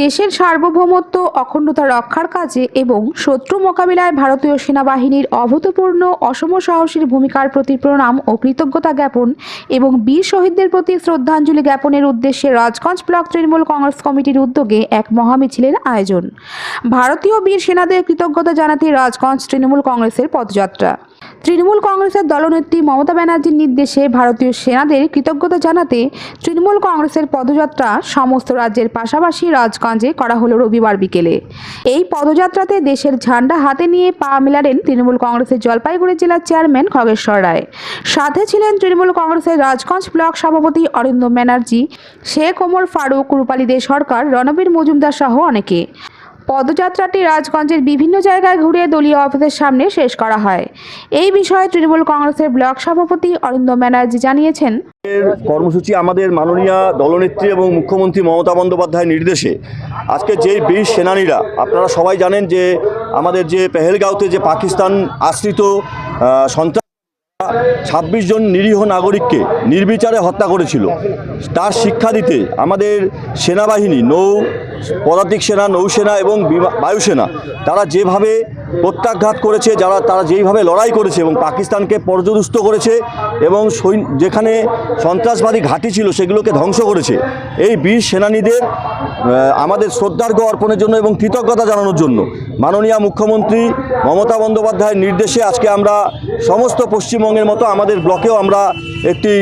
দেশের সার্বভৌমত্ব, অখণ্ডতা রক্ষার কাজে এবং শত্রু মোকাবিলায় ভারতীয় সেনাবাহিনীর অভূতপূর্ণ অসম সাহসীর ভূমিকার প্রতি প্রণাম ও কৃতজ্ঞতা জ্ঞাপন এবং বীর শহীদদের প্রতি শ্রদ্ধাঞ্জলি জ্ঞাপনের উদ্দেশ্যে রাজগঞ্জ ব্লক তৃণমূল কংগ্রেস কমিটির উদ্যোগে এক মহামিছিলের আয়োজন। ভারতীয় বীর সেনাদের কৃতজ্ঞতা জানাতে রাজগঞ্জ তৃণমূল কংগ্রেসের পদযাত্রা। তৃণমূল কংগ্রেসের দলনেত্রী মমতা ব্যানার্জির নির্দেশে ভারতীয় সেনাদের কৃতজ্ঞতা জানাতে তৃণমূল কংগ্রেসের পদযাত্রা সমস্ত রাজ্যের পাশাপাশি রাজগঞ্জে করা হলো রবিবার বিকেলে। এই পদযাত্রাতে দেশের ঝান্ডা হাতে নিয়ে পা মেলালেন তৃণমূল কংগ্রেসের জলপাইগুড়ি জেলার চেয়ারম্যান খগেশ্বর রায়। সাথে ছিলেন তৃণমূল কংগ্রেসের রাজগঞ্জ ব্লক সভাপতি অরিন্দম ব্যানার্জি, শেখ ওমর ফারুক, রূপালী দে সরকার রণবীর মজুমদার সহ অনেকে। পদযাত্রাটি রাজগঞ্জের বিভিন্ন জায়গায় ঘুরে দলীয় অফিসের সামনে শেষ করা হয়। এই বিষয়ে তৃণমূল কংগ্রেসের ব্লক সভাপতি অরিন্দম ব্যানার্জি জানিয়েছেন। কর্মসূচি আমাদের মাননীয় দলনেত্রী এবং মুখ্যমন্ত্রী মমতা বন্দ্যোপাধ্যায়ের নির্দেশে। আজকে যে বীর সেনানীরা, আপনারা সবাই জানেন যে আমাদের যে পেহেলগাঁওতে যে পাকিস্তান আশ্রিত সন্ত্রাস ছাব্বিশ জন নিরীহ নাগরিককে নির্বিচারে হত্যা করেছিল। তার শিক্ষা দিতে আমাদের সেনাবাহিনী, নৌ, পদাতিক সেনা, নৌসেনা এবং বায়ুসেনা, তারা যেভাবে প্রত্যাঘাত করেছে, যারা, তারা যেইভাবে লড়াই করেছে এবং পাকিস্তানকে পর্যদুস্ত করেছে এবং যেখানে সন্ত্রাসবাদী ঘাঁটি ছিল, সেগুলোকে ধ্বংস করেছে। এই বীর সেনানীদের আমাদের শ্রদ্ধার্ঘ অর্পণের জন্য এবং কৃতজ্ঞতা জানানোর জন্য মাননীয় মুখ্যমন্ত্রী মমতা বন্দ্যোপাধ্যায়ের নির্দেশে আজকে আমরা সমস্ত পশ্চিমবঙ্গের মতো আমাদের ব্লকেও আমরা একটি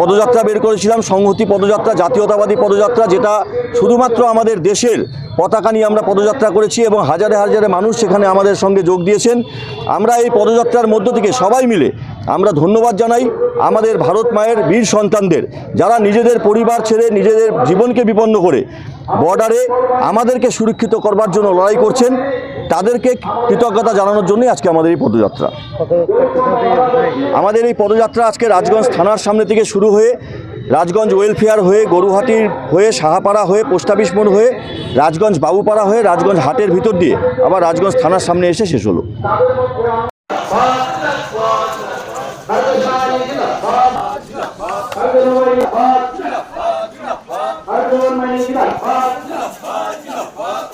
পদযাত্রা বের করেছিলাম, সংহতি পদযাত্রা, জাতীয়তাবাদী পদযাত্রা, যেটা শুধুমাত্র আমাদের দেশের পতাকা নিয়ে আমরা পদযাত্রা করেছি এবং হাজারে হাজারে মানুষ সেখানে আমাদের সঙ্গে যোগ দিয়েছেন। আমরা এই পদযাত্রার মধ্য থেকে সবাই মিলে আমরা ধন্যবাদ জানাই আমাদের ভারত মায়ের বীর সন্তানদের, যারা নিজেদের পরিবার ছেড়ে নিজেদের জীবনকে বিপন্ন করে বর্ডারে আমাদেরকে সুরক্ষিত করবার জন্য লড়াই করছেন, তাদেরকে কৃতজ্ঞতা জানানোর জন্যই আজকে আমাদের এই পদযাত্রা। আমাদের এই পদযাত্রা আজকে রাজগঞ্জ থানার সামনে থেকে শুরু হয়ে রাজগঞ্জ ওয়েলফেয়ার হয়ে গরুহাটির হয়ে, সাহাপাড়া হয়ে, পোস্ট অফিস মোড় হয়ে, রাজগঞ্জ বাবুপাড়া হয়ে, রাজগঞ্জ হাটের ভিতর দিয়ে আবার রাজগঞ্জ থানার সামনে এসে শেষ হলো।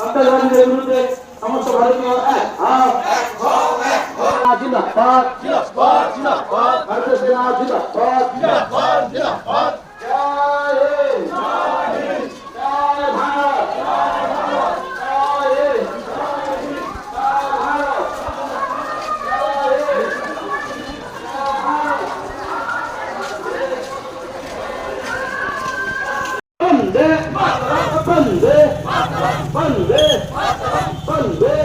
আন্তর্জাতিক বিরুদ্ধে সমস্ত ভারতীয় এক হাত জিন্দাবাদ ভারতীয় সেনা জিন্দাবাদ জয় হিন্দ। জয় ভারত। জয় হিন্দ। জয় ভারত। বন্দে বন্দে Bandeirantes!